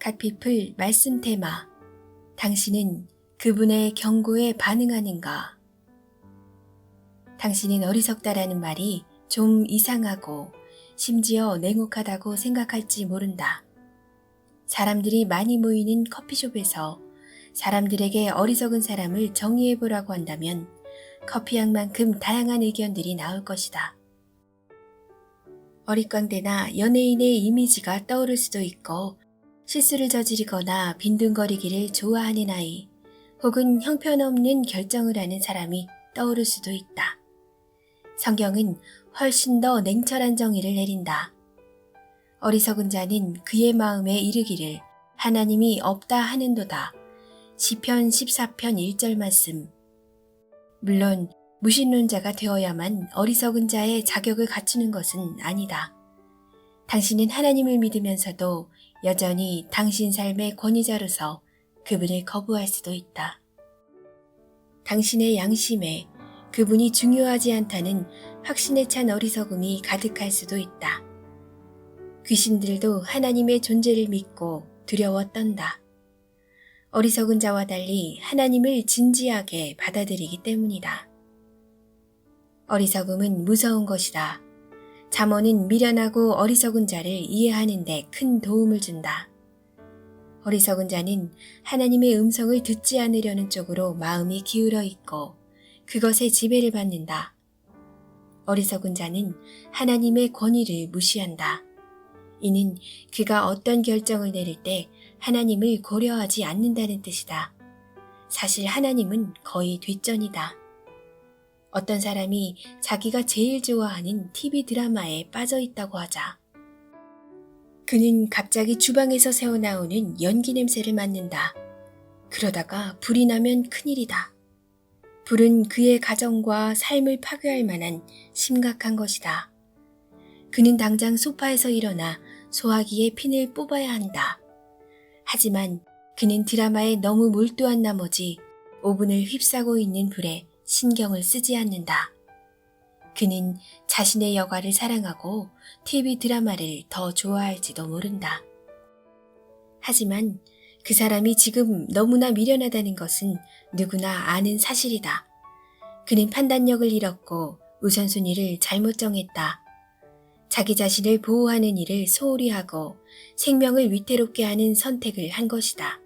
갓피플 말씀 테마 당신은 그분의 경고에 반응하는가? 당신은 어리석다라는 말이 좀 이상하고 심지어 냉혹하다고 생각할지 모른다. 사람들이 많이 모이는 커피숍에서 사람들에게 어리석은 사람을 정의해보라고 한다면 커피향만큼 다양한 의견들이 나올 것이다. 어릿광대나 연예인의 이미지가 떠오를 수도 있고 실수를 저지르거나 빈둥거리기를 좋아하는 아이 혹은 형편없는 결정을 하는 사람이 떠오를 수도 있다. 성경은 훨씬 더 냉철한 정의를 내린다. 어리석은 자는 그의 마음에 이르기를 하나님이 없다 하는도다. 시편 14편 1절 말씀. 물론 무신론자가 되어야만 어리석은 자의 자격을 갖추는 것은 아니다. 당신은 하나님을 믿으면서도 여전히 당신 삶의 권위자로서 그분을 거부할 수도 있다. 당신의 양심에 그분이 중요하지 않다는 확신에 찬 어리석음이 가득할 수도 있다. 귀신들도 하나님의 존재를 믿고 두려워 떤다. 어리석은 자와 달리 하나님을 진지하게 받아들이기 때문이다. 어리석음은 무서운 것이다. 잠언은 미련하고 어리석은 자를 이해하는 데 큰 도움을 준다. 어리석은 자는 하나님의 음성을 듣지 않으려는 쪽으로 마음이 기울어 있고 그것에 지배를 받는다. 어리석은 자는 하나님의 권위를 무시한다. 이는 그가 어떤 결정을 내릴 때 하나님을 고려하지 않는다는 뜻이다. 사실 하나님은 거의 뒷전이다. 어떤 사람이 자기가 제일 좋아하는 TV 드라마에 빠져 있다고 하자. 그는 갑자기 주방에서 새어나오는 연기 냄새를 맡는다. 그러다가 불이 나면 큰일이다. 불은 그의 가정과 삶을 파괴할 만한 심각한 것이다. 그는 당장 소파에서 일어나 소화기에 핀을 뽑아야 한다. 하지만 그는 드라마에 너무 몰두한 나머지 오븐을 휩싸고 있는 불에 신경을 쓰지 않는다. 그는 자신의 여가를 사랑하고 TV 드라마를 더 좋아할지도 모른다. 하지만 그 사람이 지금 너무나 미련하다는 것은 누구나 아는 사실이다. 그는 판단력을 잃었고 우선순위를 잘못 정했다. 자기 자신을 보호하는 일을 소홀히 하고 생명을 위태롭게 하는 선택을 한 것이다.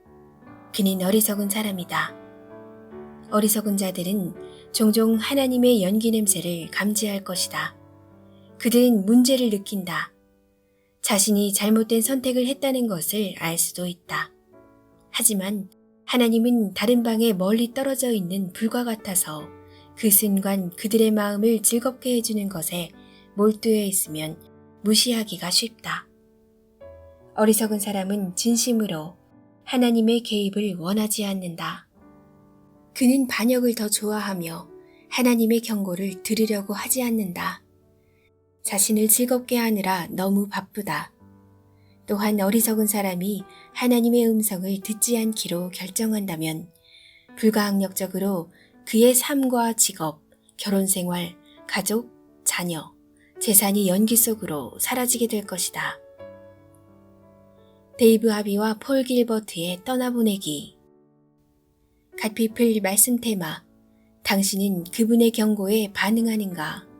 그는 어리석은 사람이다. 어리석은 자들은 종종 하나님의 연기 냄새를 감지할 것이다. 그들은 문제를 느낀다. 자신이 잘못된 선택을 했다는 것을 알 수도 있다. 하지만 하나님은 다른 방에 멀리 떨어져 있는 불과 같아서 그 순간 그들의 마음을 즐겁게 해주는 것에 몰두해 있으면 무시하기가 쉽다. 어리석은 사람은 진심으로 하나님의 개입을 원하지 않는다. 그는 반역을 더 좋아하며 하나님의 경고를 들으려고 하지 않는다. 자신을 즐겁게 하느라 너무 바쁘다. 또한 어리석은 사람이 하나님의 음성을 듣지 않기로 결정한다면 불가항력적으로 그의 삶과 직업, 결혼 생활, 가족, 자녀, 재산이 연기 속으로 사라지게 될 것이다. 데이브 하비와 폴 길버트의 떠나보내기 갓피플 말씀 테마 당신은 그분의 경고에 반응하는가?